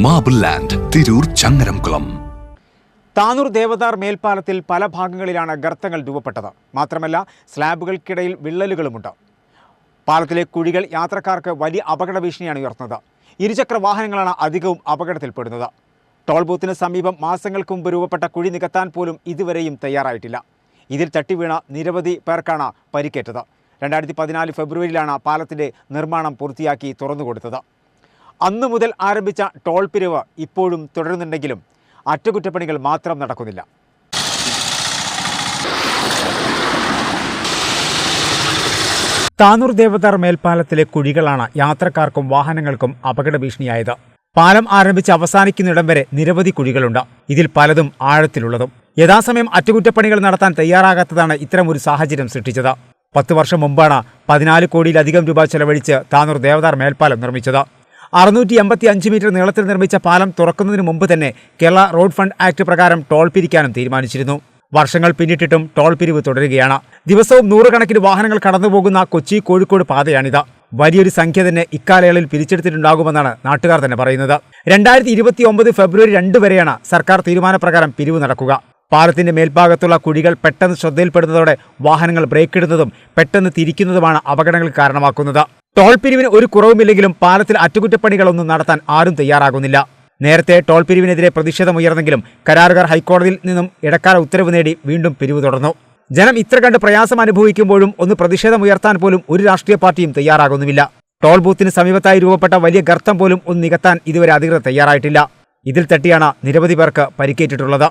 Marble land Tirur Changaramkulam Tanur Devadhar മേൽപ്പാലത്തിൽ പല ഭാഗങ്ങളിലാണ് ഗർത്തങ്ങൾ രൂപപ്പെട്ടത്. മാത്രമല്ല സ്ലാബുകൾക്കിടയിൽ വിള്ളലുകളുമുണ്ട്. പാലത്തിലെ കുഴികൾ യാത്രക്കാർക്ക് വലിയ അപകട ഭീഷണിയാണ് ഉയർത്തുന്നത്. ഇരുചക്ര വാഹനങ്ങളാണ് അധികവും അപകടത്തിൽപ്പെടുന്നത്. ടോൾ ബൂത്തിന് സമീപം മാസങ്ങൾക്ക് മുമ്പ് രൂപപ്പെട്ട കുഴി നികത്താൻ പോലും ഇതുവരെയും തയ്യാറായിട്ടില്ല. ഇതിൽ തട്ടിവീണ നിരവധി പേർക്കാണ് പരിക്കേറ്റത്. രണ്ടായിരത്തി പതിനാല് ഫെബ്രുവരിയിലാണ് പാലത്തിന്റെ നിർമ്മാണം പൂർത്തിയാക്കി തുറന്നുകൊടുത്തത്. അന്നു മുതൽ ആരംഭിച്ച ടോൾ പിരിവ് ഇപ്പോഴും തുടരുന്നുണ്ടെങ്കിലും അറ്റകുറ്റപ്പണികൾ മാത്രം നടക്കുന്നില്ല. താനൂർ ദേവദാർ മേൽപ്പാലത്തിലെ കുഴികളാണ് യാത്രക്കാർക്കും വാഹനങ്ങൾക്കും അപകട ഭീഷണിയായത് പാലം ആരംഭിച്ച് അവസാനിക്കുന്നിടം വരെ നിരവധി കുഴികളുണ്ട്. ഇതിൽ പലതും ആഴത്തിലുള്ളതും. യഥാസമയം അറ്റകുറ്റപ്പണികൾ നടത്താൻ തയ്യാറാകാത്തതാണ് ഒരു സാഹചര്യം സൃഷ്ടിച്ചത്. പത്ത് വർഷം മുമ്പാണ് പതിനാല് കോടിയിലധികം രൂപ ചെലവഴിച്ച് താനൂർ ദേവദാർ മേൽപ്പാലം നിർമ്മിച്ചത്. അറുന്നൂറ്റി എൺപത്തി അഞ്ച് മീറ്റർ നീളത്തിൽ നിർമ്മിച്ച പാലം തുറക്കുന്നതിന് മുമ്പ് തന്നെ കേരള റോഡ് ഫണ്ട് ആക്ട് പ്രകാരം ടോൾ പിരിക്കാനും തീരുമാനിച്ചിരുന്നു. വർഷങ്ങൾ പിന്നിട്ടിട്ടും ടോൾ പിരിവ് തുടരുകയാണ്. ദിവസവും നൂറുകണക്കിന് വാഹനങ്ങൾ കടന്നുപോകുന്ന കൊച്ചി കോഴിക്കോട് പാതയാണിത്. വലിയൊരു സംഖ്യ തന്നെ ഇക്കാലയളവിൽ പിരിച്ചെടുത്തിട്ടുണ്ടാകുമെന്നാണ് നാട്ടുകാർ തന്നെ പറയുന്നത്. രണ്ടായിരത്തി ഇരുപത്തി ഒമ്പത് ഫെബ്രുവരി രണ്ട് വരെയാണ് സർക്കാർ തീരുമാനപ്രകാരം പിരിവ് നടക്കുക. പാലത്തിന്റെ മേൽഭാഗത്തുള്ള കുഴികൾ പെട്ടെന്ന് ശ്രദ്ധയിൽപ്പെടുന്നതോടെ വാഹനങ്ങൾ ബ്രേക്ക് ഇടുന്നതും പെട്ടെന്ന് തിരിക്കുന്നതുമാണ് അപകടങ്ങൾ കാരണമാക്കുന്നത്. ടോൾ പിരിവിന് ഒരു കുറവുമില്ലെങ്കിലും പാലത്തിൽ അറ്റകുറ്റപ്പണികളൊന്നും നടത്താൻ ആരും തയ്യാറാകുന്നില്ല. നേരത്തെ ടോൾ പിരിവിനെതിരെ പ്രതിഷേധമുയർന്നെങ്കിലും കരാറുകാർ ഹൈക്കോടതിയിൽ നിന്നും ഇടക്കാല ഉത്തരവ് നേടി വീണ്ടും പിരിവ് തുടർന്നു. ജനം ഇത്ര കണ്ട് പ്രയാസം അനുഭവിക്കുമ്പോഴും ഒന്ന് പ്രതിഷേധമുയർത്താൻ പോലും ഒരു രാഷ്ട്രീയ പാർട്ടിയും തയ്യാറാകുന്നുമില്ല. ടോൾ ബൂത്തിന് സമീപത്തായി രൂപപ്പെട്ട വലിയ ഗർത്തം പോലും ഒന്ന് നികത്താൻ ഇതുവരെ അധികൃതർ തയ്യാറായിട്ടില്ല. ഇതിൽ തട്ടിയാണ് നിരവധി പേർക്ക് പരിക്കേറ്റിട്ടുള്ളത്.